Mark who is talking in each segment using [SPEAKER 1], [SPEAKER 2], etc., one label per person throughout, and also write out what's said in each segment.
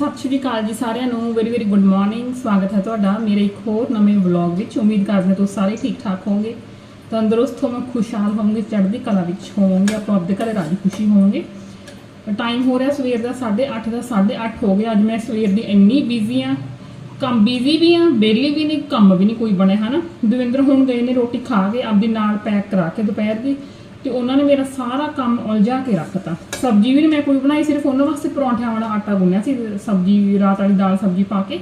[SPEAKER 1] ਸਤਿ ਸ਼੍ਰੀ ਅਕਾਲ ਜੀ ਸਾਰਿਆਂ ਨੂੰ। ਵੈਰੀ ਵੈਰੀ ਗੁੱਡ ਮਾਰਨਿੰਗ ਸਵਾਗਤ ਹੈ ਤੁਹਾਡਾ ਮੇਰੇ ਇੱਕ ਹੋਰ ਨਵੇਂ ਵਲੌਗ ਵਿੱਚ। ਉਮੀਦ ਕਰਦੇ ਹਾਂ ਤੁਸੀਂ ਸਾਰੇ ਠੀਕ ਠਾਕ ਹੋਵੋਗੇ। ਤੰਦਰੁਸਤ ਹੋਵੋਗੇ ਖੁਸ਼ਹਾਲ ਹੋਵੋਗੇ, ਚੜ੍ਹਦੀ ਕਲਾ ਵਿੱਚ ਹੋਵੋਗੇ, ਆਪਾਂ ਆਪਦੇ ਘਰੇ ਰਾਜੀ ਖੁਸ਼ੀ ਹੋਵੋਗੇ। ਟਾਈਮ ਹੋ ਰਿਹਾ ਸਵੇਰ ਦਾ 8:30 ਦਾ 8:30 ਹੋ ਗਿਆ। ਅੱਜ ਮੈਂ ਸਵੇਰ ਦੀ ਇੰਨੀ ਬਿਜ਼ੀ ਆ ਕੰਮ ਬਿਜ਼ੀ ਵੀ ਆ ਬੇਲੀ ਵੀ ਨਹੀਂ, ਕੰਮ ਵੀ ਨਹੀਂ ਕੋਈ ਬਣਿਆ, ਹਨਾ? ਦਵਿੰਦਰ ਹੁਣ ਗਏ ਨੇ ਰੋਟੀ ਖਾ ਕੇ, ਆਪਦੀ ਨਾਲ ਪੈਕ ਕਰਾ ਕੇ ਦੁਪਹਿਰ ਦੀ। ਤੇ ਉਹਨਾਂ ਨੇ ਮੇਰਾ ਸਾਰਾ ਕੰਮ ਉਲਝਾ ਕੇ ਰੱਖਤਾ। ਸਬਜ਼ੀ ਵੀ ਨੀ ਮੈਂ ਕੋਈ ਬਣਾਈ, ਸਿਰਫ ਉਹਨਾਂ ਵਾਸਤੇ ਪਰੌਂਠਿਆਂ ਵਾਲਾ ਆਟਾ ਗੁੰਨਿਆ ਸੀ, ਸਬਜ਼ੀ ਰਾਤ ਵਾਲੀ ਦਾਲ ਸਬਜ਼ੀ ਪਾ ਕੇ,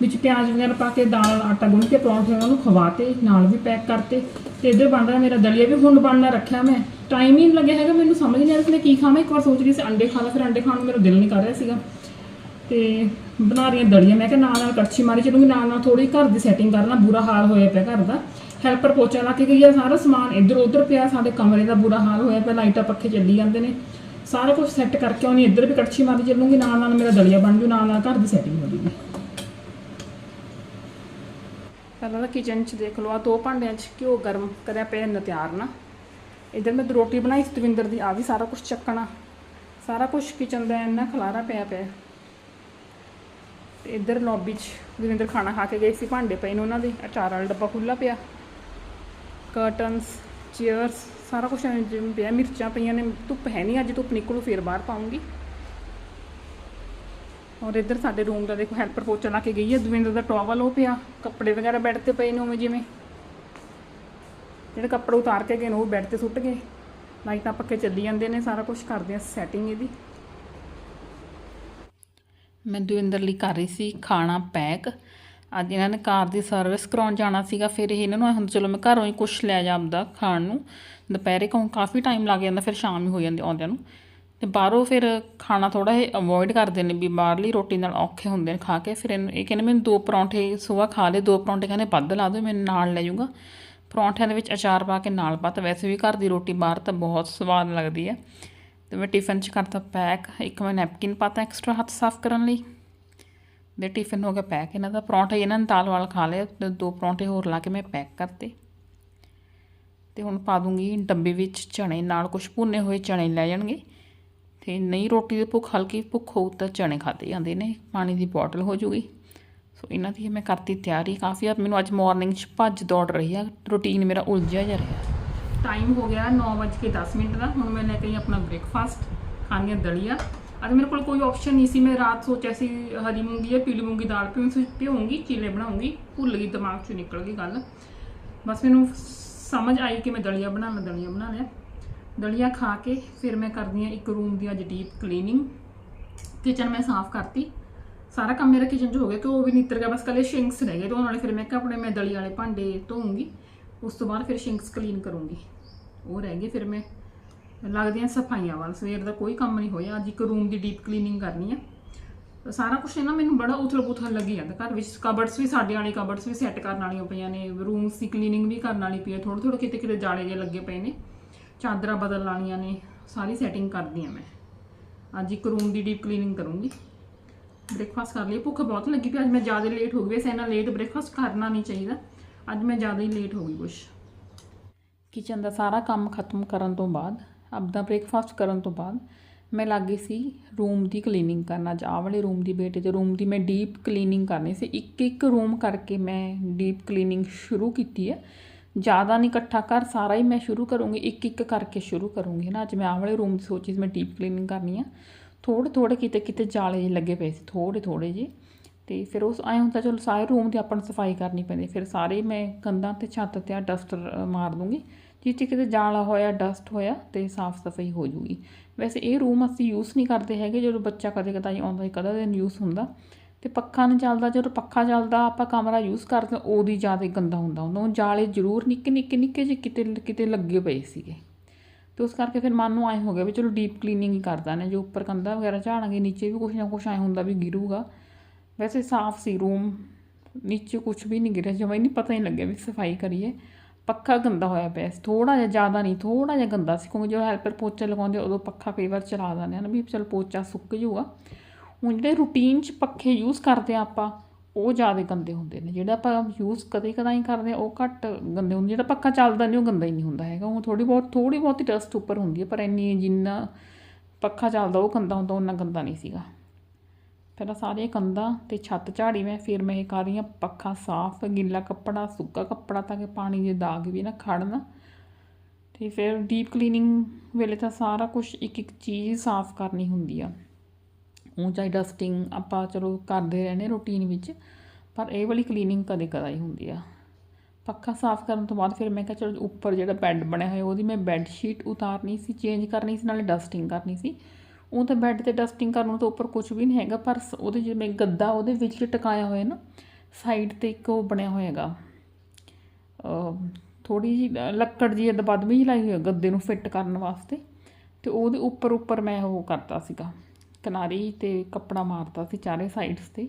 [SPEAKER 1] ਵਿੱਚ ਪਿਆਜ਼ ਵਗੈਰਾ ਪਾ ਕੇ ਦਾਲ ਆਟਾ ਗੁੰਨ ਕੇ ਪਰੌਂਠੇ ਉਹਨਾਂ ਨੂੰ ਖਵਾਤੇ, ਨਾਲ ਵੀ ਪੈਕ ਕਰਤੇ। ਤੇ ਇੱਧਰ ਬਣ ਰਿਹਾ ਮੇਰਾ ਦਲੀਆ ਵੀ ਹੁਣ ਬਣਨਾ ਰੱਖਿਆ ਮੈਂ। ਟਾਈਮ ਹੀ ਨਹੀਂ ਲੱਗਿਆ ਹੈਗਾ, ਮੈਨੂੰ ਸਮਝ ਨਹੀਂ ਆ ਰਿਹਾ ਸੀ ਮੈਂ ਕੀ ਖਾਵਾਂ। ਇੱਕ ਵਾਰ ਸੋਚ ਰਹੀ ਸੀ ਅੰਡੇ ਖਾ ਲਾ, ਫਿਰ ਅੰਡੇ ਖਾਣ ਨੂੰ ਮੇਰਾ ਦਿਲ ਨਹੀਂ ਕਰ ਰਿਹਾ ਸੀਗਾ। ਤੇ ਬਣਾ ਰਹੀਆਂ ਦਲੀਆਂ, ਮੈਂ ਕਿਹਾ ਨਾਲ ਨਾਲ ਕੜਛੀ ਮਾਰੀ ਚਲੂੰਗੀ, ਨਾਲ ਨਾਲ ਥੋੜੀ ਘਰ ਦੀ ਸੈਟਿੰਗ ਕਰਨਾ, ਬੁਰਾ ਹਾਲ ਹੋਇਆ ਪਿਆ ਘਰ ਦਾ। ਹੈਲਪਰ ਪੋਚਾ ਲਾ ਕੇ ਗਈ ਆ, ਸਾਰਾ ਸਮਾਨ ਇੱਧਰ ਉੱਧਰ ਪਿਆ, ਸਾਡੇ ਕਮਰੇ ਦਾ ਬੁਰਾ ਹਾਲ ਹੋਇਆ ਪਿਆ, ਲਾਈਟਾਂ ਪੱਖੇ ਚੱਲੀ ਜਾਂਦੇ ਨੇ। ਸਾਰਾ ਕੁਝ ਸੈੱਟ ਕਰਕੇ ਆਉਣੀ ਇੱਧਰ ਵੀ ਕੜਛੀ ਮਾਰੀ ਚੱਲੂਗੀ, ਨਾਲ ਨਾਲ ਮੇਰਾ ਦਲੀਆ ਬਣ ਜੂ, ਨਾਲ ਨਾਲ ਘਰ ਦੀ ਸੈਟਿੰਗ ਹੋ ਜੂਗੀ। ਪਹਿਲਾਂ ਤਾਂ ਕਿਚਨ 'ਚ ਦੇਖ ਲਓ ਆ ਦੋ ਭਾਂਡਿਆਂ 'ਚ ਘਿਓ ਗਰਮ ਕਰਿਆ ਪਿਆ ਇੰਨਾ ਤਿਆਰ ਨਾ। ਇੱਧਰ ਮੈਂ ਰੋਟੀ ਬਣਾਈ ਸੀ ਦਵਿੰਦਰ ਦੀ ਆ ਵੀ ਸਾਰਾ ਕੁਝ ਚੱਕਣਾ। ਸਾਰਾ ਕੁਝ ਕਿਚਨ ਦਾ ਇੰਨਾ ਖਲਾਰਾ ਪਿਆ ਪਿਆ। ਤੇ ਇੱਧਰ ਲੌਬੀ 'ਚ ਦਵਿੰਦਰ ਖਾਣਾ ਖਾ ਕੇ ਗਏ ਸੀ, ਭਾਂਡੇ ਪਏ ਨੇ ਉਹਨਾਂ ਦੇ ਅਚਾਰ ਵਾਲਾ ਡੱਬਾ ਖੁੱਲਾ ਪਿਆ। ਕਰਟਨਸ ਚੇਅਰਸ ਸਾਰਾ ਕੁਝ ਜਿਵੇਂ ਪਿਆ। ਮਿਰਚਾਂ ਪਈਆਂ ਨੇ, ਧੁੱਪ ਹੈ ਨਹੀਂ ਅੱਜ, ਧੁੱਪ ਨਿਕਲੂ, ਫੇਰ ਬਾਹਰ ਪਾਉਂਗੀ। ਔਰ ਇੱਧਰ ਸਾਡੇ ਰੂਮ ਦਾ ਦੇਖੋ ਹੈਲਪਰ ਪੋਚਾ ਲਾ ਕੇ ਗਈ ਹੈ, ਦਵਿੰਦਰ ਦਾ ਟਾਵਲ ਉਹ ਪਿਆ, ਕੱਪੜੇ ਵਗੈਰਾ ਬੈੱਡ ਤੇ ਪਏ ਨੇ ਉਵੇਂ ਜਿਵੇਂ। ਜਿਹੜੇ ਕੱਪੜੇ ਉਤਾਰ ਕੇ ਗਏ ਨੇ, ਉਹ ਬੈੱਡ ਤੇ ਸੁੱਟ ਗਏ। ਲਾਈਟਾਂ ਪੱਕੇ ਚੱਲੀ ਜਾਂਦੇ ਨੇ, ਸਾਰਾ ਕੁਝ ਕਰਦੇ ਆ ਸੈਟਿੰਗ ਇਹਦੀ। ਮੈਂ ਦਵਿੰਦਰ ਲਈ ਕਰ ਰਹੀ ਸੀ ਖਾਣਾ ਪੈਕ ਅੱਜ ਇਹਨਾਂ ਨੇ ਕਾਰ ਦੀ ਸਰਵਿਸ ਕਰਾਉਣ ਜਾਣਾ ਸੀਗਾ, ਫਿਰ ਇਹ ਇਹਨਾਂ ਨੂੰ ਹੁਣ ਚਲੋ ਮੈਂ ਘਰੋਂ ਹੀ ਕੁਝ ਲੈ ਜਾਂਦਾ ਖਾਣ ਨੂੰ। ਦੁਪਹਿਰੇ ਕਹੂੰ, ਕਾਫੀ ਟਾਈਮ ਲੱਗ ਜਾਂਦਾ, ਫਿਰ ਸ਼ਾਮ ਹੀ ਹੋ ਜਾਂਦੀ ਆਉਂਦਿਆਂ ਨੂੰ। ਤੇ ਬਾਹਰੋਂ ਫਿਰ ਖਾਣਾ ਥੋੜਾ ਇਹ ਅਵੋਇਡ ਕਰਦੇ ਨੇ ਵੀ ਬਾਹਰਲੀ ਰੋਟੀ ਨਾਲ ਔਖੇ ਹੁੰਦੇ ਨੇ ਖਾ ਕੇ। ਫਿਰ ਇਹਨੂੰ, ਇਹ ਕਹਿੰਦੇ, ਮੈਨੂੰ ਦੋ ਪਰੌਂਠੇ ਸੁਬਾਹ ਖਾ ਲਏ ਦੋ ਪਰੌਂਠੇ ਕਹਿੰਦੇ ਵੱਧ ਲਾ ਦਿਓ, ਮੈਨੂੰ ਨਾਲ ਲੈ ਜਾਊਗਾ। ਪਰੌਂਠਿਆਂ ਦੇ ਵਿੱਚ ਅਚਾਰ ਪਾ ਕੇ ਨਾਲ ਪਾ ਤਾਂ। ਵੈਸੇ ਵੀ ਘਰ ਦੀ ਰੋਟੀ ਬਾਹਰ ਤਾਂ ਬਹੁਤ ਸਵਾਦ ਲੱਗਦੀ ਹੈ। ਤੇ ਮੈਂ ਟਿਫਨ 'ਚ ਕਰਤਾ ਪੈਕ ਇੱਕ ਮੈਂ ਨੈਪਕਿਨ ਪਾਤਾ ਐਕਸਟਰਾ ਹੱਥ ਸਾਫ਼ ਕਰਨ ਲਈ। ਦੇ ਟਿਫਨ ਹੋ ਗਿਆ ਪੈਕ ਇਹਨਾਂ ਦਾ ਪਰੌਂਠੇ ਇਹਨਾਂ ਨੇ ਦਾਲ ਵਾਲ ਖਾ ਲਿਆ ਤੇ ਦੋ ਪਰੌਂਠੇ ਹੋਰ ਲਾ ਕੇ ਮੈਂ ਪੈਕ ਕਰਤੇ। ਤੇ ਹੁਣ ਪਾ ਦੂੰਗੀ ਡੱਬੇ ਵਿੱਚ ਚਣੇ, ਨਾਲ ਕੁਝ ਭੁੰਨੇ ਹੋਏ ਚਣੇ ਲੈ ਜਾਣਗੇ। ਤੇ ਨਹੀਂ ਰੋਟੀ ਦੀ ਭੁੱਖ, ਹਲਕੀ ਭੁੱਖ ਹੋਊ ਤਾਂ ਚਣੇ ਖਾਦੇ ਜਾਂਦੇ ਨੇ, ਪਾਣੀ ਦੀ ਬੋਟਲ ਹੋ ਜੂਗੀ। ਸੋ ਇਹਨਾਂ ਦੀ ਮੈਂ ਕਰਤੀ ਤਿਆਰੀ ਕਾਫੀ ਆ ਮੈਨੂੰ ਅੱਜ ਮਾਰਨਿੰਗ 'ਚ ਭੱਜ ਦੌੜ ਰਹੀ ਆ ਰੂਟੀਨ ਮੇਰਾ ਉਲਝਿਆ ਜਾ ਰਿਹਾ। ਟਾਈਮ ਹੋ ਗਿਆ 9:10 ਮਿੰਟ ਦਾ, ਹੁਣ ਮੈਂ ਲੈ ਕੇ ਆਪਣਾ ਬ੍ਰੇਕਫਾਸਟ ਖਾਣੀਆਂ ਦਲੀਆ। ਅੱਜ ਮੇਰੇ ਕੋਲ ਕੋਈ ਆਪਸ਼ਨ ਨਹੀਂ ਸੀ, ਮੈਂ ਰਾਤ ਸੋਚਿਆ ਸੀ, ਹਰੀ ਮੂੰਗੀ ਜਾਂ ਪੀਲੀ ਮੂੰਗੀ ਦਾਲ ਭਿਉਂ ਭਿਉਂਗੀ, ਚੀਲੇ ਬਣਾਉਂਗੀ, ਭੁੱਲ ਗਈ, ਦਿਮਾਗ 'ਚੋਂ ਨਿਕਲ ਗਈ ਗੱਲ। ਬਸ ਮੈਨੂੰ ਸਮਝ ਆਈ ਕਿ ਮੈਂ ਦਲੀਆ ਬਣਾ ਬਣਾਉਣਾ ਦਲੀਆ ਬਣਾ ਲਿਆ। ਦਲੀਆ ਖਾ ਕੇ ਫਿਰ ਮੈਂ ਕਰਦੀ ਆ ਇੱਕ ਰੂਮ ਦੀ ਅੱਜ ਡੀਪ ਕਲੀਨਿੰਗ ਕਿਚਨ ਮੈਂ ਸਾਫ਼ ਕਰਤੀ। ਸਾਰਾ ਕੰਮ ਮੇਰਾ ਕਿਚਨ 'ਚ ਹੋ ਗਿਆ ਕਿ ਉਹ ਵੀ ਨਿੱਤਰ ਗਿਆ, ਬਸ ਕੱਲੇ ਸ਼ਿੰਕਸ ਰਹਿ ਗਏ ਧੋਣ ਵਾਲੇ ਫਿਰ ਮੈਂ ਕਿਹਾ ਆਪਣੇ ਮੈਂ ਦਲੀ ਵਾਲੇ ਭਾਂਡੇ ਧੋਉਂਗੀ ਉਸ ਤੋਂ ਬਾਅਦ ਫਿਰ ਸ਼ਿੰਕਸ ਕਲੀਨ ਕਰੂੰਗੀ। ਉਹ ਰਹਿ ਗਏ, ਫਿਰ ਮੈਂ ਲੱਗਦੀਆਂ ਸਫਾਈਆਂ ਵੱਲ। ਸਵੇਰ ਦਾ ਕੋਈ ਕੰਮ ਨਹੀਂ ਹੋਇਆ। ਅੱਜ ਇੱਕ ਰੂਮ ਦੀ ਡੀਪ ਕਲੀਨਿੰਗ ਕਰਨੀ ਆ। ਸਾਰਾ ਕੁਝ ਨਾ ਮੈਨੂੰ ਬੜਾ ਉਥਲ ਪੁਥਲ ਲੱਗੀ ਜਾਂਦਾ। ਘਰ ਵਿੱਚ ਕਬਰਡਸ ਵੀ, ਸਾਡੇ ਵਾਲੇ ਕਬਰਡਸ ਵੀ ਸੈੱਟ ਕਰਨ ਵਾਲੀਆਂ ਪਈਆਂ ਨੇ। ਰੂਮਸ ਦੀ ਕਲੀਨਿੰਗ ਵੀ ਕਰਨ ਵਾਲੀ ਪਈ ਹੈ ਥੋੜੇ ਥੋੜੇ ਕਿਤੇ ਕਿਤੇ ਜਾਲੇ ਜੇ ਲੱਗੇ ਪਏ ਨੇ। ਚਾਦਰਾਂ ਬਦਲ ਲਾਣੀਆਂ ਨੇ। ਸਾਰੀ ਸੈਟਿੰਗ ਕਰਦੀ ਆ ਮੈਂ। ਅੱਜ ਇੱਕ ਰੂਮ ਦੀ ਡੀਪ ਕਲੀਨਿੰਗ ਕਰੂੰਗੀ। ਬ੍ਰੇਕਫਾਸਟ ਕਰ ਲਈ। ਭੁੱਖ ਬਹੁਤ ਲੱਗੀ ਪਈ। ਅੱਜ ਮੈਂ ਜ਼ਿਆਦਾ ਲੇਟ ਹੋ ਗਈ। ਵੈਸੇ ਇੰਨਾ ਲੇਟ ਬ੍ਰੇਕਫਾਸਟ ਕਰਨਾ ਨਹੀਂ ਚਾਹੀਦਾ। ਅੱਜ ਮੈਂ ਜ਼ਿਆਦਾ ਹੀ ਲੇਟ ਹੋ ਗਈ ਕੁਛ। ਕਿਚਨ ਦਾ ਸਾਰਾ ਕੰਮ ਖਤਮ ਕਰਨ ਤੋਂ ਬਾਅਦ ਆਪਦਾ ਬ੍ਰੇਕਫਾਸਟ ਕਰਨ ਤੋਂ ਬਾਅਦ ਮੈਂ ਲੱਗੀ ਸੀ ਰੂਮ ਦੀ ਕਲੀਨਿੰਗ ਕਰਨ। ਅੱਜ ਆਹ ਵਾਲੇ ਰੂਮ ਦੀ ਬੇਟੇ ਦੇ ਰੂਮ ਦੀ ਮੈਂ ਡੀਪ ਕਲੀਨਿੰਗ ਕਰਨੀ ਸੀ। ਇੱਕ ਇੱਕ ਰੂਮ ਕਰਕੇ ਮੈਂ ਡੀਪ ਕਲੀਨਿੰਗ ਸ਼ੁਰੂ ਕੀਤੀ ਹੈ। ਜ਼ਿਆਦਾ ਨਹੀਂ ਇਕੱਠਾ ਕਰ ਸਾਰਾ ਹੀ ਮੈਂ ਸ਼ੁਰੂ ਕਰੂੰਗੀ। ਇੱਕ ਇੱਕ ਕਰਕੇ ਸ਼ੁਰੂ ਕਰੂੰਗੀ ਨਾ। ਅੱਜ ਮੈਂ ਆਹ ਵਾਲੇ ਰੂਮ ਦੀ ਸੋਚੀ ਸੀ ਮੈਂ ਡੀਪ ਕਲੀਨਿੰਗ ਕਰਨੀ ਆ। ਥੋੜੇ ਥੋੜੇ ਕਿਤੇ ਕਿਤੇ ਜਾਲੇ ਜਿਹੇ ਲੱਗੇ ਪਏ ਸੀ। ਥੋੜੇ ਥੋੜੇ ਜਿਹੇ। ਤੇ ਫਿਰ ਉਸ ਆਏ ਹੁੰਦਾ, ਚਲੋ ਸਾਰੇ ਰੂਮ ਦੀ ਆਪਾਂ ਨੂੰ ਸਫ਼ਾਈ ਕਰਨੀ ਪੈਂਦੀ। ਫਿਰ ਸਾਰੇ ਮੈਂ ਕੰਧਾਂ ਤੇ, ਛੱਤ ਤੇ ਆ ਡਸਟਰ ਮਾਰ ਦੂੰਗੀ। ਜਿਸ 'ਚ ਕਿਤੇ ਜਾਲਾ ਹੋਇਆ ਡਸਟ ਹੋਇਆ ਤੇ ਸਾਫ਼ ਸਫ਼ਾਈ ਹੋ ਜੂਗੀ। ਵੈਸੇ ਇਹ ਰੂਮ ਅਸੀਂ ਯੂਜ਼ ਨਹੀਂ ਕਰਦੇ ਹੈਗੇ, ਜਦੋਂ ਬੱਚਾ ਕਦੇ ਕਦਾਈ ਆਉਂਦਾ ਕਦੇ ਦਿਨ ਯੂਜ਼ ਹੁੰਦਾ। ਤੇ ਪੱਖਾ ਨਹੀਂ ਚੱਲਦਾ, ਜਦੋਂ ਪੱਖਾ ਚੱਲਦਾ, ਆਪਾਂ ਕਮਰਾ ਯੂਜ਼ ਕਰਦੇ ਉਹਦੀ ਜ਼ਿਆਦਾ ਗੰਦਾ ਹੁੰਦਾ। ਹੁੰਦਾ ਉਹ ਜਾਲੇ ਜ਼ਰੂਰ ਨਿੱਕੇ ਨਿੱਕੇ ਨਿੱਕੇ ਜਿਹੇ ਕਿਤੇ ਕਿਤੇ ਲੱਗੇ ਪਏ ਸੀਗੇ। ਤੇ ਉਸ ਕਰਕੇ ਫਿਰ ਮਨ ਨੂੰ ਆਏ ਹੋ ਗਿਆ ਵੀ ਚਲੋ ਡੀਪ ਕਲੀਨਿੰਗ ਹੀ ਕਰਦਾ ਨੇ, ਜੋ ਉੱਪਰ ਕੰਧਾਂ ਵਗੈਰਾ ਝਾੜਾਂਗੇ, ਨੀਚੇ ਵੀ ਕੁਛ ਨਾ ਕੁਛ ਆਏ ਹੁੰਦਾ ਵੀ ਗਿਰੂਗਾ। ਵੈਸੇ ਸਾਫ਼ ਸੀ ਰੂਮ ਨੀਚੇ ਕੁਝ ਵੀ ਨਹੀਂ ਗਿਰਿਆ ਜਮਾਂ ਹੀ ਨਹੀਂ ਪਤਾ ਹੀ ਲੱਗਿਆ ਵੀ ਸਫ਼ਾਈ ਕਰੀਏ। ਪੱਖਾ ਗੰਦਾ ਹੋਇਆ ਪਿਆ ਸੀ ਥੋੜਾ ਜਿਹਾ ਜ਼ਿਆਦਾ ਨਹੀਂ ਥੋੜਾ ਜਿਹਾ ਗੰਦਾ ਸੀ, ਕਿਉਂਕਿ ਜਦੋਂ ਹੈਲਪਰ ਪੋਚਾ ਲਗਾਉਂਦੇ ਉਦੋਂ ਪੱਖਾ ਕਈ ਵਾਰ ਚਲਾ ਦਿੰਦੇ ਹਨ ਵੀ ਚਲ ਪੋਚਾ ਸੁੱਕ ਜਾਊਗਾ। ਹੁਣ ਜਿਹੜੇ ਰੂਟੀਨ 'ਚ ਪੱਖੇ ਯੂਜ਼ ਕਰਦੇ ਆ ਆਪਾਂ, ਉਹ ਜ਼ਿਆਦਾ ਗੰਦੇ ਹੁੰਦੇ ਨੇ, ਜਿਹੜਾ ਆਪਾਂ ਯੂਜ਼ ਕਦੇ ਕਦਾਈ ਕਰਦੇ ਆ, ਉਹ ਘੱਟ ਗੰਦੇ ਹੁੰਦੇ ਜਿਹੜਾ ਪੱਖਾ ਚੱਲਦਾ ਨਹੀਂ, ਉਹ ਗੰਦਾ ਹੀ ਨਹੀਂ ਹੁੰਦਾ ਹੈਗਾ। ਉਹ ਥੋੜੀ ਬਹੁਤ ਥੋੜੀ ਬਹੁਤੀ ਡਸਟ ਉੱਪਰ ਹੁੰਦੀ ਹੈ ਪਰ ਇੰਨੀ ਜਿੰਨਾ ਪੱਖਾ ਚੱਲਦਾ ਉਹ ਗੰਦਾ ਹੁੰਦਾ ਉਹਨਾਂ ਗੰਦਾ ਨਹੀਂ ਸੀਗਾ। ਪਹਿਲਾਂ ਸਾਰੀਆਂ ਕੰਧਾਂ ਤੇ ਛੱਤ ਝਾੜੀ ਮੈਂ, ਫਿਰ ਮੈਂ ਇਹ ਕਰ ਰਹੀ ਹਾਂ ਪੱਖਾ ਸਾਫ਼, ਗਿੱਲਾ ਕੱਪੜਾ, ਸੁੱਕਾ ਕੱਪੜਾ ਤਾਂ ਕਿ ਪਾਣੀ ਦੇ ਦਾਗ ਵੀ ਨਾ ਖੜਨ। ਤੇ ਫਿਰ ਡੀਪ ਕਲੀਨਿੰਗ ਵੇਲੇ ਤਾਂ ਸਾਰਾ ਕੁਝ ਇੱਕ ਇੱਕ ਚੀਜ਼ ਸਾਫ਼ ਕਰਨੀ ਹੁੰਦੀ ਆ। ਉਹ ਚਾਹੇ ਡਸਟਿੰਗ ਆਪਾਂ ਚਲੋ ਕਰਦੇ ਰਹਿੰਦੇ ਰੂਟੀਨ ਵਿੱਚ, ਪਰ ਇਹ ਵਾਲੀ ਕਲੀਨਿੰਗ ਕਦੇ ਕਦਾ ਹੀ ਹੁੰਦੀ ਆ। ਪੱਖਾ ਸਾਫ਼ ਕਰਨ ਤੋਂ ਬਾਅਦ ਫਿਰ ਮੈਂ ਕਿਹਾ ਚਲੋ ਉੱਪਰ ਜਿਹੜਾ ਬੈੱਡ ਬਣਿਆ ਹੋਇਆ ਉਹਦੀ ਮੈਂ ਬੈੱਡ ਸ਼ੀਟ ਉਤਾਰਨੀ ਸੀ ਚੇਂਜ ਕਰਨੀ ਸੀ, ਨਾਲੇ ਡਸਟਿੰਗ ਕਰਨੀ ਸੀ। ਉਹ ਤਾਂ ਬੈੱਡ ਤੇ ਡਸਟਿੰਗ ਕਰਨ ਤੋਂ ਉੱਪਰ ਕੁਝ ਵੀ ਨਹੀਂ ਹੈਗਾ, ਪਰ ਸ- ਉਹਦੇ ਜਿਵੇਂ ਗੱਦਾ ਉਹਦੇ ਵਿੱਚ ਟਿਕਾਇਆ ਹੋਇਆ ਨਾ ਸਾਈਡ ਤੇ ਇੱਕ ਉਹ ਬਣਿਆ ਹੋਇਆ ਹੈਗਾ। ਥੋੜੀ ਜੀ ਲੱਕੜ ਜੀ ਦਬਦਮੀ ਜਿਹੀ ਲਾਈ ਹੋਈ ਗੱਦੇ ਨੂੰ ਫਿੱਟ ਕਰਨ ਵਾਸਤੇ। ਤੇ ਉਹਦੇ ਉੱਪਰ ਉੱਪਰ ਮੈਂ ਉਹ ਕਰਤਾ ਸੀਗਾ, ਕਿਨਾਰੀ ਤੇ ਕੱਪੜਾ ਮਾਰਤਾ ਸੀ ਚਾਰੇ ਸਾਈਡਸ ਤੇ।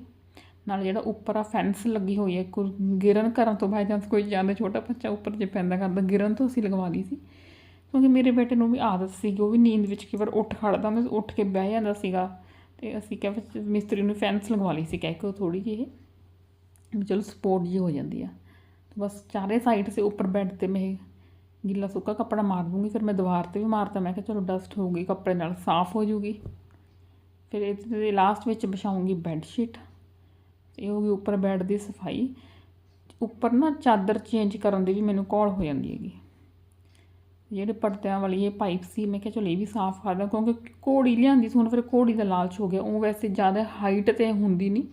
[SPEAKER 1] ਨਾਲ ਜਿਹੜਾ ਉੱਪਰ ਆ ਫੈਂਸ ਲੱਗੀ ਹੋਈ ਹੈ ਕੋਈ ਗਿਰਨ ਕਰਨ ਤੋਂ ਬਾਅਦ ਚਾਂਸ ਕੋਈ ਜਾਂਦਾ, ਛੋਟਾ ਬੱਚਾ ਉੱਪਰ ਜੇ ਪੈਂਦਾ ਕਰਦਾ, ਗਿਰਨ ਤੋਂ ਅਸੀਂ ਲਗਵਾ ਲਈ ਸੀ। ਕਿਉਂਕਿ ਮੇਰੇ ਬੇਟੇ ਨੂੰ ਵੀ ਆਦਤ ਸੀ ਉਹ ਵੀ ਨੀਂਦ ਵਿੱਚ ਕਈ ਵਾਰ ਉੱਠ ਖੜਦਾ, ਮੈਂ ਉੱਠ ਕੇ ਬਹਿ ਜਾਂਦਾ ਸੀਗਾ। ਤੇ ਅਸੀਂ ਕਿਹਾ ਵੀ ਮਿਸਤਰੀ ਨੂੰ ਫੈਂਸ ਲਗਵਾ ਲਈ ਸੀ, ਕਹਿ ਕੇ ਉਹ ਥੋੜੀ ਜਿਹੀ ਵੀ ਚਲੋ ਸਪੋਰਟ ਜੀ ਹੋ ਜਾਂਦੀ ਆ। ਬਸ ਚਾਰੇ ਸਾਈਡ ਸੇ ਉੱਪਰ ਬੈੱਡ ਤੇ ਮੈਂ ਗਿੱਲਾ ਸੁੱਕਾ ਕੱਪੜਾ ਮਾਰ ਦੂੰਗੀ, ਫਿਰ ਮੈਂ ਦੀਵਾਰ ਤੇ ਵੀ ਮਾਰਤਾ, ਮੈਂ ਕਿਹਾ ਚਲੋ ਡਸਟ ਹੋਊਗੀ ਕੱਪੜੇ ਨਾਲ ਸਾਫ਼ ਹੋ ਜੂਗੀ। ਫਿਰ ਇਹਦੇ ਲਾਸਟ ਵਿੱਚ ਵਿਛਾਉਂਗੀ ਬੈੱਡ ਸ਼ੀਟ ਇਹ ਹੋ ਗਈ ਉੱਪਰ ਬੈੱਡ ਦੀ ਸਫ਼ਾਈ। ਉੱਪਰ ਨਾ ਚਾਦਰ ਚੇਂਜ ਕਰਨ ਦੀ ਵੀ ਮੈਨੂੰ ਕੌਲ ਹੋ ਜਾਂਦੀ ਹੈਗੀ। ਜਿਹੜੇ ਪਰਦਿਆਂ ਵਾਲੀ ਇਹ ਪਾਈਪ ਸੀ, ਮੈਂ ਕਿਹਾ ਚਲੋ ਇਹ ਵੀ ਸਾਫ਼ ਕਰ ਦਾਂ, ਕਿਉਂਕਿ ਘੋੜੀ ਲਿਆਂਦੀ ਸੀ ਹੁਣ ਫਿਰ ਘੋੜੀ ਦਾ ਲਾਲਚ ਹੋ ਗਿਆ, ਉਹ ਵੈਸੇ ਜ਼ਿਆਦਾ ਹਾਈਟ ਤੇ ਹੁੰਦੀ ਨਹੀਂ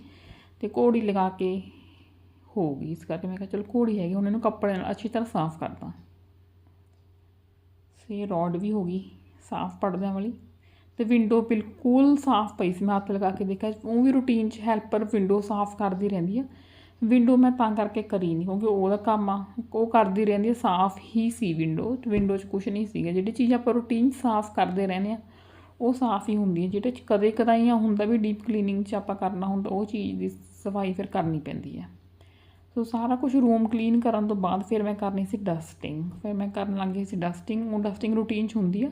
[SPEAKER 1] ਤੇ ਘੋੜੀ ਲਗਾ ਕੇ ਹੋ ਗਈ ਇਸ ਕਰਕੇ ਮੈਂ ਕਿਹਾ ਚਲੋ ਘੋੜੀ ਹੈਗੀ, ਹੁਣ ਇਹਨੂੰ ਕੱਪੜੇ ਨਾਲ ਅੱਛੀ ਤਰ੍ਹਾਂ ਸਾਫ਼ ਕਰਦਾ ਸੇ ਰੋਡ ਵੀ ਹੋ ਗਈ ਸਾਫ਼ ਪਰਦਿਆਂ ਵਾਲੀ ਤੇ ਵਿੰਡੋ ਬਿਲਕੁਲ ਸਾਫ਼ ਪਈ ਸੀ, ਮੈਂ ਹੱਥ ਲਗਾ ਕੇ ਦੇਖਿਆ, ਉਹ ਵੀ ਰੂਟੀਨ 'ਚ ਹੈਲਪਰ ਵਿੰਡੋ ਸਾਫ਼ ਕਰਦੀ ਰਹਿੰਦੀ ਆ। ਵਿੰਡੋ ਮੈਂ ਤਾਂ ਕਰਕੇ ਕਰੀ ਨਹੀਂ ਕਿਉਂਕਿ ਉਹਦਾ ਕੰਮ ਆ। ਉਹ ਕਰਦੀ ਰਹਿੰਦੀ ਸਾਫ਼ ਹੀ ਸੀ ਵਿੰਡੋ ਵਿੰਡੋ 'ਚ ਕੁਝ ਨਹੀਂ ਸੀਗਾ। ਜਿਹੜੀ ਚੀਜ਼ ਆਪਾਂ ਰੂਟੀਨ ਸਾਫ਼ ਕਰਦੇ ਰਹਿੰਦੇ ਆ, ਉਹ ਸਾਫ਼ ਹੀ ਹੁੰਦੀ ਹੈ ਜਿਹੜੇ 'ਚ ਕਦੇ ਕਦਾਈਆਂ ਹੁੰਦਾ ਵੀ ਡੀਪ ਕਲੀਨਿੰਗ 'ਚ ਆਪਾਂ ਕਰਨਾ ਹੁੰਦਾ, ਉਹ ਚੀਜ਼ ਦੀ ਸਫ਼ਾਈ ਫਿਰ ਕਰਨੀ ਪੈਂਦੀ ਹੈ ਸੋ ਸਾਰਾ ਕੁਝ ਰੂਮ ਕਲੀਨ ਕਰਨ ਤੋਂ ਬਾਅਦ ਫਿਰ ਮੈਂ ਕਰਨੀ ਸੀ ਡਸਟਿੰਗ ਫਿਰ ਮੈਂ ਕਰਨ ਲੱਗੀ ਸੀ ਡਸਟਿੰਗ ਉਹ ਡਸਟਿੰਗ ਰੂਟੀਨ 'ਚ ਹੁੰਦੀ ਆ।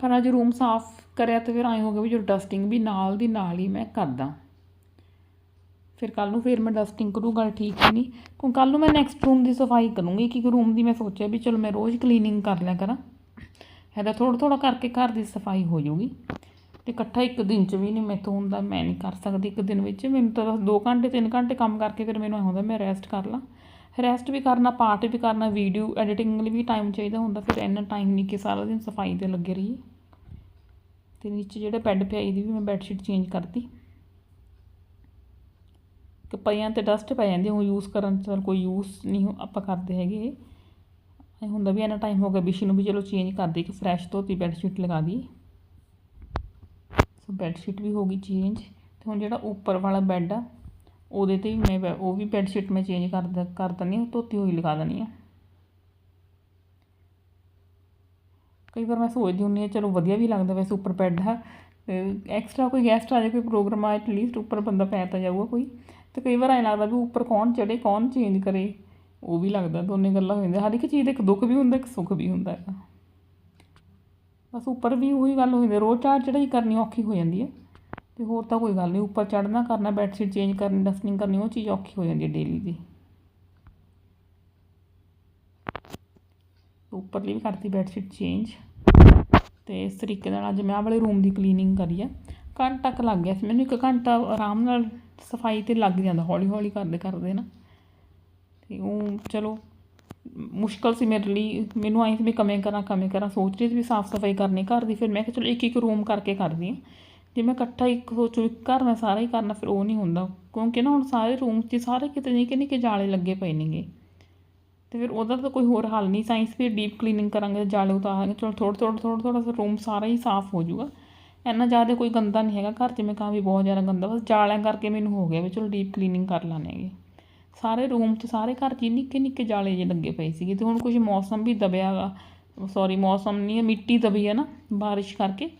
[SPEAKER 1] ਪਰ ਅੱਜ ਰੂਮ ਸਾਫ਼ ਕਰਿਆ ਤੇ ਫਿਰ ਐਂ ਹੋ ਗਿਆ ਵੀ ਜੋ ਡਸਟਿੰਗ ਵੀ ਨਾਲ ਦੀ ਨਾਲ ਹੀ ਮੈਂ ਕਰਦਾ। ਫਿਰ ਕੱਲ ਨੂੰ ਫਿਰ ਮੈਂ ਡਸਟਿੰਗ ਕਰੂ, ਗੱਲ ਠੀਕ ਹੀ ਨਹੀਂ। ਕਿਉਂ ਕੱਲ ਨੂੰ ਮੈਂ ਨੈਕਸਟ ਰੂਮ ਦੀ ਸਫ਼ਾਈ ਕਰੂੰਗੀ ਕਿ ਇੱਕ ਰੂਮ ਦੀ ਮੈਂ ਸੋਚਿਆ ਵੀ ਚਲੋ ਮੈਂ ਰੋਜ਼ ਕਲੀਨਿੰਗ ਕਰ ਲਿਆ ਕਰਾਂ। ਇਹਦਾ ਥੋੜ੍ਹਾ ਥੋੜ੍ਹਾ ਕਰਕੇ ਘਰ ਦੀ ਸਫ਼ਾਈ ਹੋ ਜਾਊਗੀ। ਤੇ ਇਕੱਠਾ ਇੱਕ ਦਿਨ 'ਚ ਵੀ ਨਹੀਂ ਮੈਥੋਂ ਹੁੰਦਾ, ਮੈਂ ਨਹੀਂ ਕਰ ਸਕਦੀ ਇੱਕ ਦਿਨ ਵਿੱਚ। ਮੈਨੂੰ ਤਾਂ ਬਸ 2 ਘੰਟੇ 3 ਘੰਟੇ ਕੰਮ ਕਰਕੇ ਫਿਰ ਮੈਨੂੰ ਐਂ ਹੁੰਦਾ ਮੈਂ ਰੈਸਟ ਕਰ ਲਾਂ। ਰੈਸਟ ਵੀ ਕਰਨਾ ਪਾਰਟ ਵੀ ਕਰਨਾ ਵੀਡੀਓ ਐਡੀਟਿੰਗ ਲਈ ਵੀ ਟਾਈਮ ਚਾਹੀਦਾ ਹੁੰਦਾ, ਫਿਰ ਇੰਨਾ ਟਾਈਮ ਨਹੀਂ ਕਿ ਸਾਰਾ ਦਿਨ ਸਫ਼ਾਈ ਤੇ ਲੱਗੇ ਰਹੀਏ। ਤੇ ਨੀਚੇ ਜਿਹੜਾ ਬੈੱਡ ਪਿਆ ਇਹਦੀ ਵੀ ਮੈਂ ਬੈੱਡ ਸ਼ੀਟ ਚੇਂਜ ਕਰਤੀ। ਕਿ ਪਈਆਂ ਤੇ ਡਸਟ ਪੈ ਜਾਂਦੀ ਉਹ ਯੂਜ਼ ਕਰਨ ਚ ਕੋਈ ਯੂਜ਼ ਨਹੀਂ ਆਪਾਂ ਕਰਦੇ ਹੈਗੇ ਇਹ। ਹੁੰਦਾ ਵੀ ਇੰਨਾ ਟਾਈਮ ਹੋ ਗਿਆ ਵਿਸ਼ੀ ਨੂੰ ਵੀ ਚਲੋ ਚੇਂਜ ਕਰ ਦੇ ਕਿ ਫਰੈਸ਼ ਧੋਤੀ ਬੈੱਡ ਸ਼ੀਟ ਲਗਾ ਦੀ ਸੋ ਬੈੱਡ ਸ਼ੀਟ ਵੀ ਹੋ ਗਈ ਚੇਂਜ ਤੇ ਹੁਣ ਜਿਹੜਾ ਉੱਪਰ ਵਾਲਾ ਬੈੱਡ ਆ, ਉਹਦੇ ਤੇ ਵੀ ਮੈਂ ਉਹ ਵੀ ਬੈੱਡ ਸ਼ੀਟ ਮੈਂ ਚੇਂਜ ਕਰ ਕਰ ਦਿੰਦੀ ਹਾਂ, ਧੋਤੀ ਹੋਈ ਲਗਾ ਦਿੰਦੀ ਹਾਂ। ਕਈ ਵਾਰ ਮੈਂ ਸੋਚਦੀ ਹੁੰਦੀ ਹਾਂ, ਚਲੋ ਵਧੀਆ ਵੀ ਲੱਗਦਾ ਵੈਸੇ ਉੱਪਰ ਬੈੱਡ ਆ। ਐਕਸਟਰਾ ਕੋਈ ਗੈਸਟ ਆ ਜਾਏ, ਕੋਈ ਪ੍ਰੋਗਰਾਮ ਆ ਐਟਲੀਸਟ ਉੱਪਰ ਬੰਦਾ ਪੈ ਤਾਂ ਜਾਊਗਾ ਕੋਈ। ਤੇ ਕਈ ਵਾਰ ਐਂ ਲੱਗਦਾ ਵੀ ਉੱਪਰ ਕੌਣ ਚੜੇ ਕੌਣ ਚੇਂਜ ਕਰੇ। ਉਹ ਵੀ ਲੱਗਦਾ ਦੋਨੇ ਗੱਲਾਂ ਹੋ ਜਾਂਦੀਆਂ। ਹਰ ਇੱਕ ਚੀਜ਼ ਦਾ ਇੱਕ ਦੁੱਖ ਵੀ ਹੁੰਦਾ, ਇੱਕ ਸੁੱਖ ਵੀ ਹੁੰਦਾ ਹੈਗਾ। ਬਸ ਉੱਪਰ ਵੀ ਉਹੀ ਗੱਲ ਹੋ ਜਾਂਦੀ ਰੋਜ਼ ਚਾਰ ਚੜ੍ਹਾਈ ਕਰਨੀ ਔਖੀ ਹੋ ਜਾਂਦੀ ਹੈ। ਤੇ ਹੋਰ ਤਾਂ ਕੋਈ ਗੱਲ ਨਹੀਂ। ਉੱਪਰ ਚੜ੍ਹਨਾ, ਕਰਨਾ ਬੈੱਡਸ਼ੀਟ ਚੇਂਜ ਕਰਨੀ ਡਸਟਿੰਗ ਕਰਨੀ, ਉਹ ਚੀਜ਼ ਔਖੀ ਹੋ ਜਾਂਦੀ ਹੈ ਡੇਲੀ ਦੀ। ਉੱਪਰਲੀ ਵੀ ਕਰਤੀ ਬੈੱਡਸ਼ੀਟ ਚੇਂਜ ਤੇ ਇਸ ਤਰੀਕੇ ਨਾਲ ਅੱਜ ਮੈਂ ਆਹ ਵਾਲੇ ਰੂਮ ਦੀ ਕਲੀਨਿੰਗ ਕਰੀ ਆ। ਘੰਟਾ ਤੱਕ ਲੱਗ ਗਿਆ ਸੀ। ਮੈਨੂੰ ਇੱਕ ਘੰਟਾ ਆਰਾਮ ਨਾਲ ਸਫ਼ਾਈ ਤੇ ਲੱਗ ਜਾਂਦਾ ਹੌਲੀ ਹੌਲੀ ਕਰਦੇ ਕਰਦੇ ਨਾ। ਤੇ ਉਹ ਚਲੋ, ਮੁਸ਼ਕਲ ਸੀ ਮੇਰੇ ਲਈ। ਮੈਨੂੰ ਆਈ ਸੀ ਵੀ ਕਮੇ ਕਰਾਂ ਕਮੇ ਕਰਾਂ। ਸੋਚ ਰਹੀ ਸੀ ਵੀ ਸਾਫ਼ ਸਫ਼ਾਈ ਕਰਨੀ ਘਰ ਦੀ, ਫਿਰ ਮੈਂ ਕਿਹਾ ਚਲੋ ਇੱਕ ਇੱਕ ਰੂਮ ਕਰਕੇ ਕਰਦੀ ਹਾਂ ਜੇ ਮੈਂ ਇਕੱਠਾ ਇੱਕ ਸੋਚੂ ਇੱਕ ਘਰ ਮੈਂ ਸਾਰਾ ਹੀ ਕਰਨਾ, ਫਿਰ ਉਹ ਨਹੀਂ ਹੁੰਦਾ। ਕਿਉਂਕਿ ਨਾ ਹੁਣ ਸਾਰੇ ਰੂਮ 'ਚ ਸਾਰੇ ਕਿਤੇ ਨਿੱਕੇ ਨਿੱਕੇ ਜਾਲੇ ਲੱਗੇ ਪਏ ਨੇਗੇ। ਤੇ ਫਿਰ ਉਹਦਾ ਤਾਂ ਕੋਈ ਹੋਰ ਹੱਲ ਨਹੀਂ। ਸਾਇੰਸ ਫਿਰ ਡੀਪ ਕਲੀਨਿੰਗ ਕਰਾਂਗੇ, ਜਾਲੇ ਉਤਾਰਾਂਗੇ। ਚਲੋ ਥੋੜ੍ਹਾ ਥੋੜ੍ਹਾ ਥੋੜ੍ਹਾ ਥੋੜ੍ਹਾ ਰੂਮ ਸਾਰਾ ਹੀ ਸਾਫ਼ ਹੋ ਜਾਊਗਾ। ਇੰਨਾ ਜ਼ਿਆਦਾ ਕੋਈ ਗੰਦਾ ਨਹੀਂ ਹੈਗਾ, ਘਰ 'ਚ ਮੈਂ ਕਹਾਂ ਵੀ ਬਹੁਤ ਜ਼ਿਆਦਾ ਗੰਦਾ, ਬਸ ਜਾਲਿਆਂ ਕਰਕੇ ਮੈਨੂੰ ਹੋ ਗਿਆ ਵੀ ਚਲੋ ਡੀਪ ਕਲੀਨਿੰਗ ਕਰ ਲੈਂਦੇ ਹੈਗੇ। ਸਾਰੇ ਰੂਮ 'ਚ, ਸਾਰੇ ਘਰ 'ਚ ਹੀ ਨਿੱਕੇ ਨਿੱਕੇ ਜਾਲੇ ਜਿਹੇ ਲੱਗੇ ਪਏ ਸੀਗੇ ਅਤੇ ਹੁਣ ਕੁਛ ਮੌਸਮ ਵੀ ਦਬਿਆ ਗਾ ਸੌਰੀ ਮੌਸਮ ਨਹੀਂ ਮਿੱਟੀ ਦਬੀ ਹੈ ਨਾ ਬਾਰਿਸ਼ ਕਰਕੇ,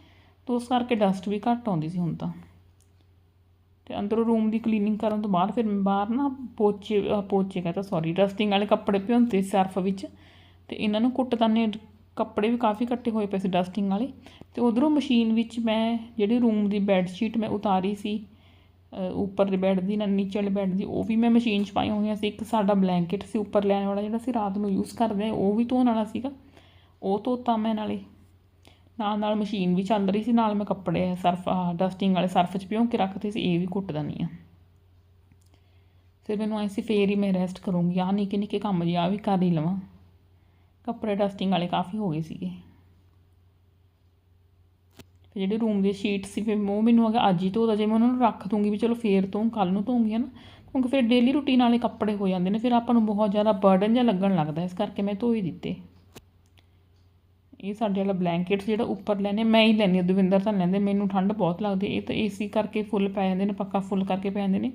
[SPEAKER 1] ਤਾਂ ਉਸ ਕਰਕੇ ਡਸਟ ਵੀ ਘੱਟ ਆਉਂਦੀ ਸੀ ਹੁਣ ਤਾਂ। ਅਤੇ ਅੰਦਰੋਂ ਰੂਮ ਦੀ ਕਲੀਨਿੰਗ ਕਰਨ ਤੋਂ ਬਾਅਦ ਫਿਰ ਮੈਂ ਬਾਹਰ ਨਾ ਪੋਚੇ, ਅਹ ਪੋਚੇ ਕਹਤਾ ਸੋਰੀ ਡਸਟਿੰਗ ਵਾਲੇ ਕੱਪੜੇ ਭਿਉਂਤੇ ਸਰਫ ਵਿੱਚ ਅਤੇ ਇਹਨਾਂ ਨੂੰ ਕੁੱਟਦਾਨੇ ਕੱਪੜੇ ਵੀ ਕਾਫੀ ਇਕੱਠੇ ਹੋਏ ਪਏ ਸੀ ਡਸਟਿੰਗ ਵਾਲੇ ਅਤੇ ਉਧਰੋਂ ਮਸ਼ੀਨ ਵਿੱਚ ਮੈਂ ਜਿਹੜੀ ਰੂਮ ਦੀ ਬੈੱਡ ਸ਼ੀਟ ਮੈਂ ਉਤਾਰੀ ਸੀ ਉੱਪਰ ਦੇ ਬੈੱਡ ਦੀ ਨਾਲ ਨੀਚੇ ਵਾਲੇ ਬੈੱਡ ਦੀ, ਉਹ ਵੀ ਮੈਂ ਮਸ਼ੀਨ 'ਚ ਪਾਈ ਹੋਈਆਂ ਸੀ। ਇੱਕ ਸਾਡਾ ਬਲੈਂਕਟ ਸੀ ਉੱਪਰ ਲੈਣ ਵਾਲਾ ਜਿਹੜਾ ਅਸੀਂ ਰਾਤ ਨੂੰ ਯੂਜ਼ ਕਰਦੇ ਹਾਂ, ਉਹ ਵੀ ਧੋਣ ਵਾਲਾ ਸੀਗਾ। ਉਹ ਧੋਤਾ ਮੈਂ ਨਾਲੇ। ਨਾਲ ਨਾਲ ਮਸ਼ੀਨ ਵੀ ਚੱਲ ਰਹੀ ਸੀ, ਨਾਲ ਮੈਂ ਕੱਪੜੇ ਸਰਫ ਡਸਟਿੰਗ ਵਾਲੇ ਸਰਫ 'ਚ ਭਿਉਂ ਕੇ ਰੱਖਦੇ ਸੀ, ਇਹ ਵੀ ਕੁੱਟ ਦਿੰਦੀ ਆ ਫਿਰ ਮੈਨੂੰ ਐਸੀ ਫੇਰ ਹੀ ਮੈਂ ਰੈਸਟ ਕਰੂੰਗੀ ਆ ਨਿੱਕੇ ਨਿੱਕੇ ਕੰਮ ਜੀ ਆ ਵੀ ਕਰ ਹੀ ਲਵਾਂ। ਕੱਪੜੇ ਡਸਟਿੰਗ ਵਾਲੇ ਕਾਫੀ ਹੋ ਗਏ ਸੀਗੇ। ਫਿਰ ਜਿਹੜੇ ਰੂਮ ਦੀ ਸ਼ੀਟ ਸੀ, ਫਿਰ ਉਹ ਮੈਨੂੰ ਅਗਾ ਅੱਜ ਹੀ ਧੋਦਾ ਜੇ ਮੈਂ ਉਹਨਾਂ ਨੂੰ ਰੱਖ ਦੂੰਗੀ ਵੀ ਚਲੋ ਫੇਰ ਤੋਂ ਕੱਲ ਨੂੰ ਧੋਉਂਗੀ ਹੈ ਨਾ ਕਿਉਂਕਿ ਫਿਰ ਡੇਲੀ ਰੂਟੀਨ ਵਾਲੇ ਕੱਪੜੇ ਹੋ ਜਾਂਦੇ ਨੇ, ਫਿਰ ਆਪਾਂ ਨੂੰ ਬਹੁਤ ਜ਼ਿਆਦਾ ਬਰਡਨ ਜਿਹਾ ਲੱਗਣ ਲੱਗਦਾ, ਇਸ ਕਰਕੇ ਮੈਂ ਧੋ ਹੀ ਦਿੱਤੇ। ਇਹ ਸਾਡੇ ਵਾਲਾ ਬਲੈਂਕਟ ਜਿਹੜਾ ਉੱਪਰ ਲੈਨੇ ਮੈਂ ਹੀ ਲੈਂਦੀ ਹਾਂ, ਦਵਿੰਦਰ ਤਾਂ ਲੈਂਦੇ, ਮੈਨੂੰ ਠੰਡ ਬਹੁਤ ਲੱਗਦੀ, ਇਹ ਤਾਂ ਏਸੀ ਕਰਕੇ ਫੁੱਲ ਪੈ ਜਾਂਦੇ ਨੇ, ਪੱਕਾ ਫੁੱਲ ਕਰਕੇ ਪੈ ਜਾਂਦੇ ਨੇ।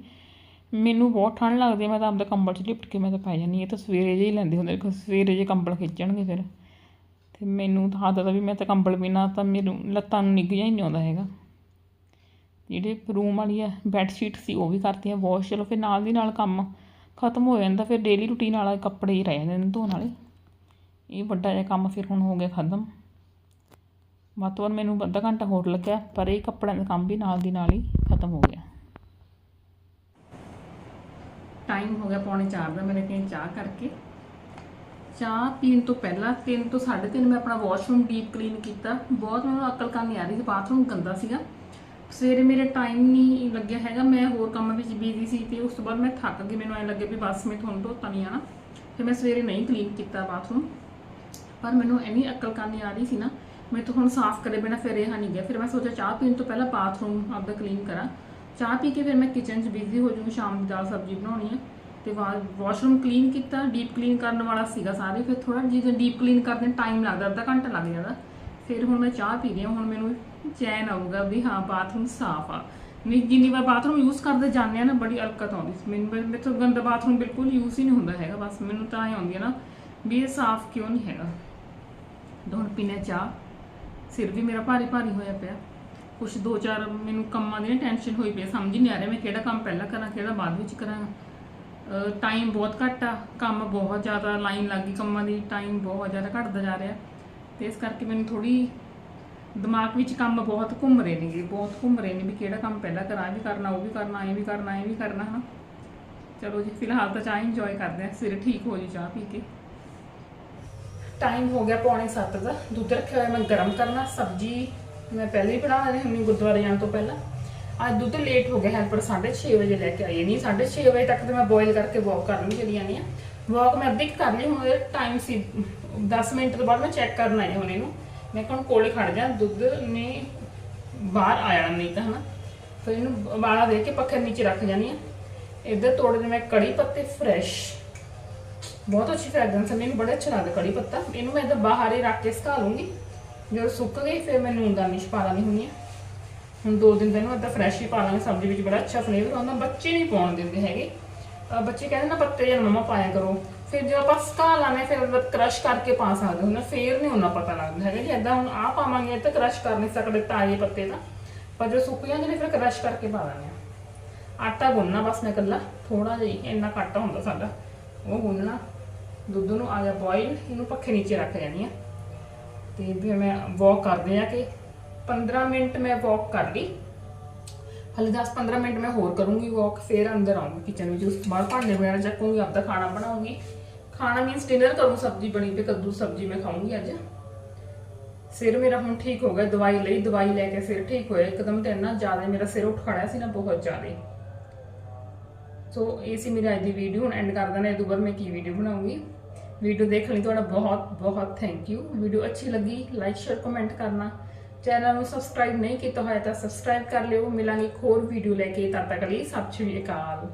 [SPEAKER 1] ਮੈਨੂੰ ਬਹੁਤ ਠੰਡ ਲੱਗਦੀ ਹੈ ਮੈਂ ਤਾਂ ਆਪਦਾ ਕੰਬਲ 'ਚ ਲਿਪਟ ਕੇ ਮੈਂ ਤਾਂ ਪੈ ਜਾਂਦੀ ਹਾਂ ਇਹ ਤਾਂ ਸਵੇਰੇ ਜਿਹੇ ਹੀ ਲੈਂਦੇ ਹੁੰਦੇ ਨੇ ਸਵੇਰੇ ਜੇ ਕੰਬਲ ਖਿੱਚਣਗੇ ਫਿਰ। ਅਤੇ ਮੈਨੂੰ ਤਾਂ ਆਦਤ ਆ ਵੀ ਮੈਂ ਤਾਂ ਕੰਬਲ ਬਿਨਾਂ ਤਾਂ ਮੈਨੂੰ ਲੱਤਾਂ ਨੂੰ ਨਿੱਘ ਜਿਹਾ ਹੀ ਨਹੀਂ ਆਉਂਦਾ ਹੈਗਾ। ਜਿਹੜੇ ਰੂਮ ਵਾਲੀ ਆ ਬੈੱਡ ਸ਼ੀਟ ਸੀ, ਉਹ ਵੀ ਕਰਤੀ ਆ ਵਾਸ਼ ਚਲੋ ਫਿਰ ਨਾਲ ਦੀ ਨਾਲ ਕੰਮ ਖਤਮ ਹੋ ਜਾਂਦਾ, ਫਿਰ ਡੇਲੀ ਰੂਟੀਨ ਵਾਲਾ ਕੱਪੜੇ ਹੀ ਰਹਿ ਜਾਂਦੇ ਨੇ ਧੋਣ ਵਾਲੇ। ਇਹ ਵੱਡਾ ਜਿਹਾ ਕੰਮ ਫਿਰ ਹੁਣ ਹੋ ਗਿਆ ਖਤਮ। ਵੱਧ ਤੋਂ ਵੱਧ ਮੈਨੂੰ ਅੱਧਾ ਘੰਟਾ ਹੋਰ ਲੱਗਿਆ, ਪਰ ਇਹ ਕੱਪੜਿਆਂ ਦਾ ਕੰਮ ਵੀ ਨਾਲ ਦੀ ਨਾਲ ਹੀ ਖਤਮ ਹੋ ਗਿਆ। ਟਾਈਮ ਹੋ ਗਿਆ ਪੌਣੇ 4 ਦਾ, ਮੈਂ ਲੈ ਚਾਹ ਕਰਕੇ। ਚਾਹ ਪੀਣ ਤੋਂ ਪਹਿਲਾਂ 3 ਤੋਂ 3:30 ਮੈਂ ਆਪਣਾ ਵਾਸ਼ਰੂਮ ਡੀਪ ਕਲੀਨ ਕੀਤਾ। ਬਹੁਤ ਮੈਨੂੰ ਅਕਲ ਕੰਮ ਨਹੀਂ ਆ ਰਹੀ ਸੀ ਬਾਥਰੂਮ ਗੰਦਾ ਸੀਗਾ। ਸਵੇਰੇ ਮੇਰੇ ਟਾਈਮ ਨਹੀਂ ਲੱਗਿਆ ਹੈਗਾ, ਮੈਂ ਹੋਰ ਕੰਮ ਵਿੱਚ ਬਿਜ਼ੀ ਸੀ ਤੇ ਉਸ ਤੋਂ ਬਾਅਦ ਮੈਂ ਥੱਕ ਗਈ। ਮੈਨੂੰ ਐਂ ਲੱਗੇ ਵੀ ਬਸ ਮੈਂ ਤੁਹਾਨੂੰ ਧੋਤਾ ਨਹੀਂ ਆਣਾ ਫਿਰ ਮੈਂ ਸਵੇਰੇ ਨਹੀਂ ਕਲੀਨ ਕੀਤਾ ਬਾਥਰੂਮ ਪਰ ਮੈਨੂੰ ਇੰਨੀ ਅਕਲ ਕਰਨੀ ਆ ਰਹੀ ਸੀ ਨਾ, ਮੈਂ ਤਾਂ ਹੁਣ ਸਾਫ਼ ਕਰੇ ਬਿਨਾ ਫਿਰ ਰਿਹਾ ਨਹੀਂ ਗਿਆ। ਫਿਰ ਮੈਂ ਸੋਚਿਆ ਚਾਹ ਪੀਣ ਤੋਂ ਪਹਿਲਾਂ ਬਾਥਰੂਮ ਆਪਦਾ ਕਲੀਨ ਕਰਾਂ। ਚਾਹ ਪੀ ਕੇ ਫਿਰ ਮੈਂ ਕਿਚਨ 'ਚ ਬਿਜ਼ੀ ਹੋ ਜਾਊਂਗੀ, ਸ਼ਾਮ ਦੀ ਦਾਲ ਸਬਜ਼ੀ ਬਣਾਉਣੀ ਹੈ ਤੇ ਵਾਸ਼ਰੂਮ ਕਲੀਨ ਕੀਤਾ ਡੀਪ ਕਲੀਨ ਕਰਨ ਵਾਲਾ ਸੀਗਾ ਸਾਰੇ, ਫਿਰ ਥੋੜਾ ਜਿਹਾ ਡੀਪ ਕਲੀਨ ਕਰਦੇ ਟਾਈਮ ਲੱਗਦਾ, ਅੱਧਾ ਘੰਟਾ ਲੱਗ ਜਾਂਦਾ। ਫਿਰ ਹੁਣ ਮੈਂ ਚਾਹ ਪੀ ਰਹੀ ਹਾਂ, ਹੁਣ ਮੈਨੂੰ ਚੈਨ ਆਊਗਾ ਵੀ ਹਾਂ ਬਾਥਰੂਮ ਸਾਫ਼ ਆ। ਨਹੀਂ ਜਿੰਨੀ ਵਾਰ ਬਾਥਰੂਮ ਯੂਜ਼ ਕਰਦੇ ਜਾਂਦੇ ਆ ਨਾ, ਬੜੀ ਅਲਕਤ ਆਉਂਦੀ ਮੈਨੂੰ ਮੇਰੇ ਤੋਂ ਗੰਦਾ ਬਾਥਰੂਮ ਬਿਲਕੁਲ ਯੂਜ਼ ਹੀ ਨਹੀਂ ਹੁੰਦਾ ਹੈਗਾ, ਬਸ ਮੈਨੂੰ ਤਾਂ ਐ ਆਉਂਦੀ ਹੈ ਨਾ ਵੀ ਇਹ ਸਾਫ਼ ਕਿਉਂ ਨਹੀਂ ਹੈਗਾ। ਹੁਣ ਪੀਨੇ ਚਾਹ, ਸਿਰ ਵੀ ਮੇਰਾ ਭਾਰੀ ਭਾਰੀ ਹੋਇਆ ਪਿਆ। ਕੁਛ ਦੋ ਚਾਰ ਮੈਨੂੰ ਕੰਮਾਂ ਦੀ ਟੈਨਸ਼ਨ ਹੋਈ ਪਈ ਸਮਝ ਨਹੀਂ ਆ ਰਿਹਾ ਮੈਂ ਕਿਹੜਾ ਕੰਮ ਪਹਿਲਾਂ ਕਰਾਂ, ਕਿਹੜਾ ਬਾਅਦ ਵਿੱਚ ਕਰਾਂ। ਟਾਈਮ ਬਹੁਤ ਘੱਟ ਆ, ਕੰਮ ਬਹੁਤ ਜ਼ਿਆਦਾ ਲਾਈਨ ਲੱਗ ਗਈ ਕੰਮਾਂ ਦੀ ਟਾਈਮ ਬਹੁਤ ਜ਼ਿਆਦਾ ਘਟਦਾ ਜਾ ਰਿਹਾ। ਤੇ ਇਸ ਕਰਕੇ ਮੈਨੂੰ ਥੋੜੀ ਦਿਮਾਗ ਵਿੱਚ ਕੰਮ ਬਹੁਤ ਘੁੰਮ ਰਹੇ ਨੇਗੇ, ਬਹੁਤ ਘੁੰਮ ਰਹੇ ਨੇ ਵੀ ਕਿਹੜਾ ਕੰਮ ਪਹਿਲਾਂ ਕਰਾਂ, ਇਹ ਵੀ ਕਰਨਾ, ਉਹ ਵੀ ਕਰਨਾ, ਇਹ ਵੀ ਕਰਨਾ, ਇਹ ਵੀ ਕਰਨਾ, ਹਨਾ। ਚਲੋ ਜੀ, ਫਿਲਹਾਲ ਤਾਂ ਚਾਹ ਇੰਜੋਏ ਕਰਦੇ ਆ ਸਿਰ ਠੀਕ ਹੋ ਜੀ ਚਾਹ ਪੀ ਕੇ। ਟਾਈਮ ਹੋ ਗਿਆ ਪੌਣੇ 7 ਦਾ, ਦੁੱਧ ਰੱਖਿਆ ਹੋਇਆ ਮੈਂ ਗਰਮ ਕਰਨਾ, ਸਬਜ਼ੀ ਮੈਂ ਪਹਿਲੇ ਹੀ ਬਣਾ ਲਈ ਹਾਂ ਗੁਰਦੁਆਰੇ ਜਾਣ ਤੋਂ ਪਹਿਲਾਂ। ਅੱਜ ਦੁੱਧ ਲੇਟ ਹੋ ਗਿਆ ਹੈਲਪਰ 6:30 ਵਜੇ ਲੈ ਕੇ ਆਈ ਨਹੀਂ 6:30 ਵਜੇ ਤੱਕ ਤੇ ਮੈਂ ਬੋਇਲ ਕਰਕੇ ਵਾਕ ਕਰਨ ਚਲੀ ਜਾਣੀ ਆ ਵਾਕ ਮੈਂ ਅੱਧੀ ਕਰ ਲਈ, ਹੁਣ ਟਾਈਮ ਸੀ। 10 ਮਿੰਟ ਤੋਂ ਬਾਅਦ ਮੈਂ ਚੈੱਕ ਕਰਨ ਆਈ ਹੁਣ ਇਹਨੂੰ ਮੈਂ ਕਿਹਾ ਹੁਣ ਕੋਲੇ ਖੜ ਜਾ, ਦੁੱਧ ਨੇ ਬਾਹਰ ਆਇਆ ਨਹੀਂ ਤਾਂ ਹਨਾ। ਫਿਰ ਇਹਨੂੰ ਉਬਾਲਾ ਦੇ ਕੇ ਪੱਖੇ ਨੀਚੇ ਰੱਖ ਜਾਣੀ ਆ ਇੱਧਰ ਤੋੜੇ ਨੇ ਮੈਂ ਕੜੀ ਪੱਤੇ ਫਰੈਸ਼ ਬਹੁਤ ਅੱਛੀ ਫ੍ਰੈਗਰੈਂਸ ਹੈ। ਮੈਨੂੰ ਬੜਾ ਅੱਛਾ ਲੱਗਦਾ ਕੜੀ ਪੱਤਾ। ਇਹਨੂੰ ਮੈਂ ਇੱਧਰ ਬਾਹਰ ਹੀ ਰੱਖ ਕੇ ਸੁਕਾ ਲੂੰਗੀ ਜਦੋਂ ਸੁੱਕ ਗਈ, ਫਿਰ ਮੈਂ ਨੂਨ ਦਾਨੀ ਚ ਪਾ ਲਾਂਗੀ ਹੁੰਨੀ ਆ ਹੁਣ ਦੋ ਦਿਨ ਤੈਨੂੰ ਇੱਦਾਂ ਫਰੈਸ਼ ਹੀ ਪਾ ਲਾਂਗੇ, ਸਬਜ਼ੀ ਵਿੱਚ ਬੜਾ ਅੱਛਾ ਫਲੇਵਰ ਆਉਂਦਾ ਬੱਚੇ ਨਹੀਂ ਪਾਉਣ ਦਿੰਦੇ ਹੈਗੇ। ਬੱਚੇ ਕਹਿੰਦੇ ਨਾ, ਪੱਤੇ ਜਾਂ ਮਮਾ ਪਾਇਆ ਕਰੋ। ਫਿਰ ਜਦੋਂ ਆਪਾਂ ਸੁਕਾ ਲਾਣੇ ਫਿਰ ਉਹਦਾ ਕ੍ਰਸ਼ ਕਰਕੇ ਪਾ ਸਕਦੇ ਹੁੰਦੇ ਫੇਰ ਨਹੀਂ ਉਹਨਾਂ ਪਤਾ ਲੱਗਦਾ ਹੈਗਾ ਜੀ ਇਦਾਂ ਹੁਣ ਆ ਪਾਵਾਂਗੇ ਤਾਂ ਕ੍ਰਸ਼ ਕਰ ਨਹੀਂ ਸਕਦੇ, ਤਾਜ਼ੇ ਪੱਤੇ ਤਾਂ। ਪਰ ਜਦੋਂ ਸੁੱਕ ਜਾਂਦੇ ਨੇ, ਫਿਰ ਕ੍ਰਸ਼ ਕਰਕੇ ਪਾ ਦਿੰਦੇ ਆ ਆਟਾ ਗੁੰਨਣਾ ਬਸ ਮੈਂ ਇਕੱਲਾ ਥੋੜਾ ਜਿਹਾ ਇੰਨਾ ਘੱਟ ਹੁੰਦਾ ਸਾਡਾ। ਉਹ ਗੁੰਨਣਾ, ਦੁੱਧ ਨੂੰ ਆ ਜਾ ਬੋਇਲ ਇਹਨੂੰ ਪੱਖੇ ਨੀਚੇ ਰੱਖ ਜਾਣੀ ਆ ਤੇ ਫਿਰ ਮੈਂ ਵਾਕ ਕਰਦੇ ਆ ਕਿ 15 ਮਿੰਟ ਮੈਂ ਵਾਕ ਕਰ ਲਈ। ਹਲੇ 10-15 ਮਿੰਟ ਮੈਂ ਹੋਰ ਕਰੂੰਗੀ ਵਾਕ ਫਿਰ ਅੰਦਰ ਆਉਂਗੀ ਕਿਚਨ ਵਿੱਚ, ਉਸ ਤੋਂ ਬਾਅਦ ਭਾਂਡੇ ਵਗੈਰਾ ਚੱਕੂੰਗੀ ਆਪਦਾ ਖਾਣਾ ਬਣਾਉਂਗੀ ਖਾਣਾ ਮੀਨਸ ਡਿਨਰ ਕਰੂੰ ਸਬਜ਼ੀ ਬਣੀ ਪਈ ਕੱਦੂ ਸਬਜ਼ੀ ਮੈਂ ਖਾਊਂਗੀ ਅੱਜ। ਸਿਰ ਮੇਰਾ ਹੁਣ ਠੀਕ ਹੋ ਗਿਆ, ਦਵਾਈ ਲਈ, ਦਵਾਈ ਲੈ ਕੇ ਸਿਰ ਠੀਕ ਹੋਇਆ। ਇੱਕਦਮ ਤੇ ਇੰਨਾ ਜ਼ਿਆਦਾ ਮੇਰਾ ਸਿਰ ਉੱਠ ਖੜਿਆ ਸੀ ਨਾ, ਬਹੁਤ ਜ਼ਿਆਦਾ। ਸੋ ਇਹ ਸੀ ਮੇਰੀ ਅੱਜ ਦੀ ਵੀਡੀਓ ਹੁਣ ਐਂਡ ਕਰ ਦਿੰਦੇ ਦੁਬਾਰਾ ਮੈਂ ਕੀ ਵੀਡੀਓ ਬਣਾਉਂਗੀ ਵੀਡੀਓ ਦੇਖਣ ਲਈ ਤੁਹਾਡਾ ਬਹੁਤ ਬਹੁਤ ਥੈਂਕ ਯੂ ਵੀਡੀਓ ਅੱਛੀ ਲੱਗੀ ਲਾਈਕ ਸ਼ੇਅਰ ਕਮੈਂਟ ਕਰਨਾ। ਚੈਨਲ ਨੂੰ ਸਬਸਕ੍ਰਾਈਬ ਨਹੀਂ ਕੀਤਾ ਹੋਇਆ ਤਾਂ ਸਬਸਕ੍ਰਾਈਬ ਕਰ ਲਿਓ। ਮਿਲਾਂਗੇ ਇੱਕ ਹੋਰ ਵੀਡੀਓ ਲੈ ਕੇ। ਤਦ ਤੱਕ ਲਈ ਸਤਿ ਸ਼੍ਰੀ ਅਕਾਲ।